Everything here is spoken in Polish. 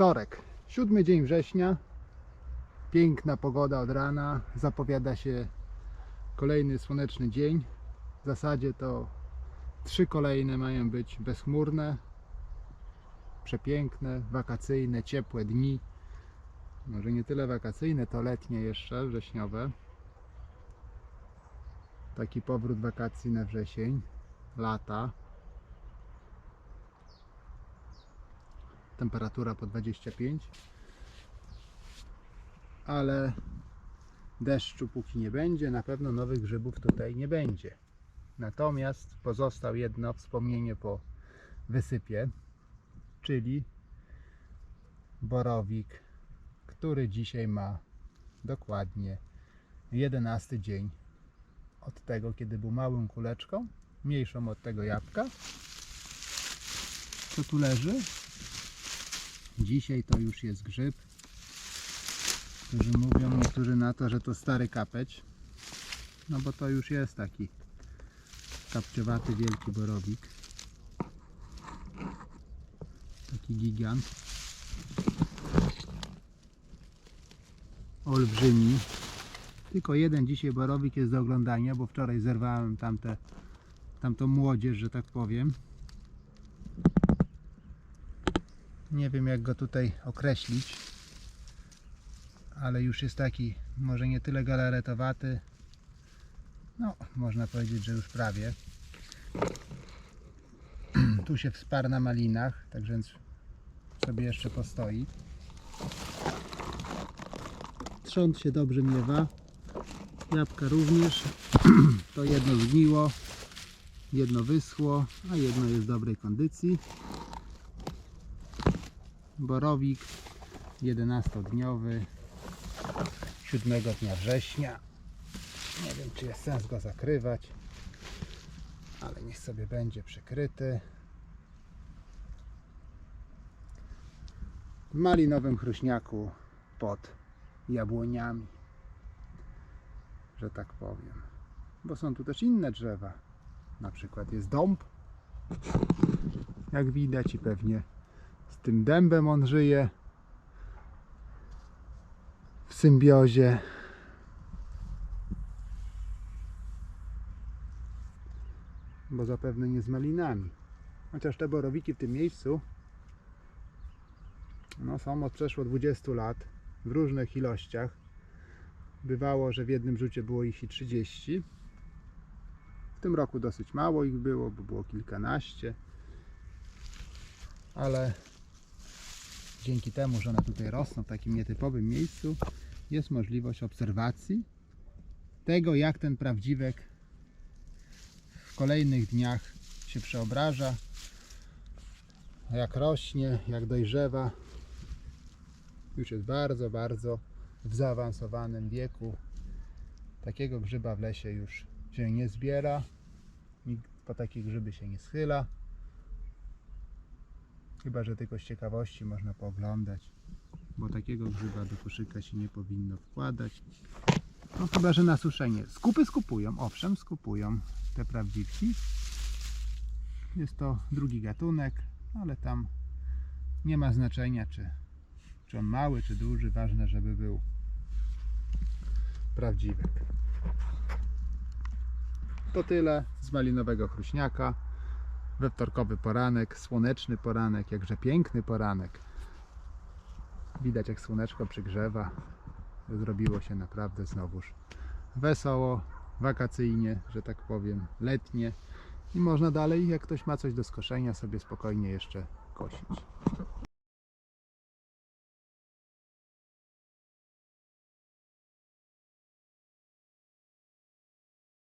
Wtorek, siódmy dzień września. Piękna pogoda od rana. Zapowiada się kolejny słoneczny dzień. W zasadzie to trzy kolejne mają być bezchmurne, przepiękne, wakacyjne, ciepłe dni. Może nie tyle wakacyjne, to letnie jeszcze, wrześniowe. Taki powrót wakacji na wrzesień, lata. Temperatura po 25. Ale deszczu póki nie będzie, na pewno nowych grzybów tutaj nie będzie. Natomiast pozostał jedno wspomnienie po wysypie, czyli borowik, który dzisiaj ma dokładnie 11 dzień od tego, kiedy był małą kuleczką, mniejszą od tego jabłka, co tu leży. Dzisiaj to już jest grzyb, którzy mówią niektórzy na to, że to stary kapeć, no bo to już jest taki kapciowaty wielki borowik. Taki gigant. Olbrzymi. Tylko jeden dzisiaj borowik jest do oglądania, bo wczoraj zerwałem tamte, tamtą młodzież, że tak powiem. Nie wiem jak go tutaj określić, ale już jest taki może nie tyle galaretowaty, no można powiedzieć, że już prawie. Tu się wsparł na malinach, tak więc sobie jeszcze postoi. Trząd się dobrze miewa. Jabłka również. To jedno zgniło, jedno wyschło, a jedno jest w dobrej kondycji. Borowik 11-dniowy 7 dnia września. Nie wiem czy jest sens go zakrywać, ale niech sobie będzie przykryty. W malinowym chruśniaku pod jabłoniami, że tak powiem. Bo są tu też inne drzewa. Na przykład jest dąb, jak widać i pewnie z tym dębem on żyje w symbiozie. Bo zapewne nie z malinami. Chociaż te borowiki w tym miejscu no, są od przeszło 20 lat w różnych ilościach. Bywało, że w jednym rzucie było ich i 30. W tym roku dosyć mało ich było, bo było kilkanaście. Ale dzięki temu, że one tutaj rosną w takim nietypowym miejscu, jest możliwość obserwacji tego, jak ten prawdziwek w kolejnych dniach się przeobraża, jak rośnie, jak dojrzewa. Już jest bardzo, bardzo w zaawansowanym wieku. Takiego grzyba w lesie już się nie zbiera. Nikt po takie grzyby się nie schyla. Chyba, że tylko z ciekawości można pooglądać, bo takiego grzyba do koszyka się nie powinno wkładać. No chyba, że na suszenie. Skupy skupują, owszem, skupują te prawdziwki. Jest to drugi gatunek, ale tam nie ma znaczenia, czy, czy on mały, czy duży. Ważne, żeby był prawdziwek. To tyle z malinowego chruśniaka we wtorkowy poranek, słoneczny poranek, jakże piękny poranek. Widać jak słoneczko przygrzewa. Zrobiło się naprawdę znowuż wesoło, wakacyjnie, że tak powiem, letnie. I można dalej, jak ktoś ma coś do skoszenia, sobie spokojnie jeszcze kosić.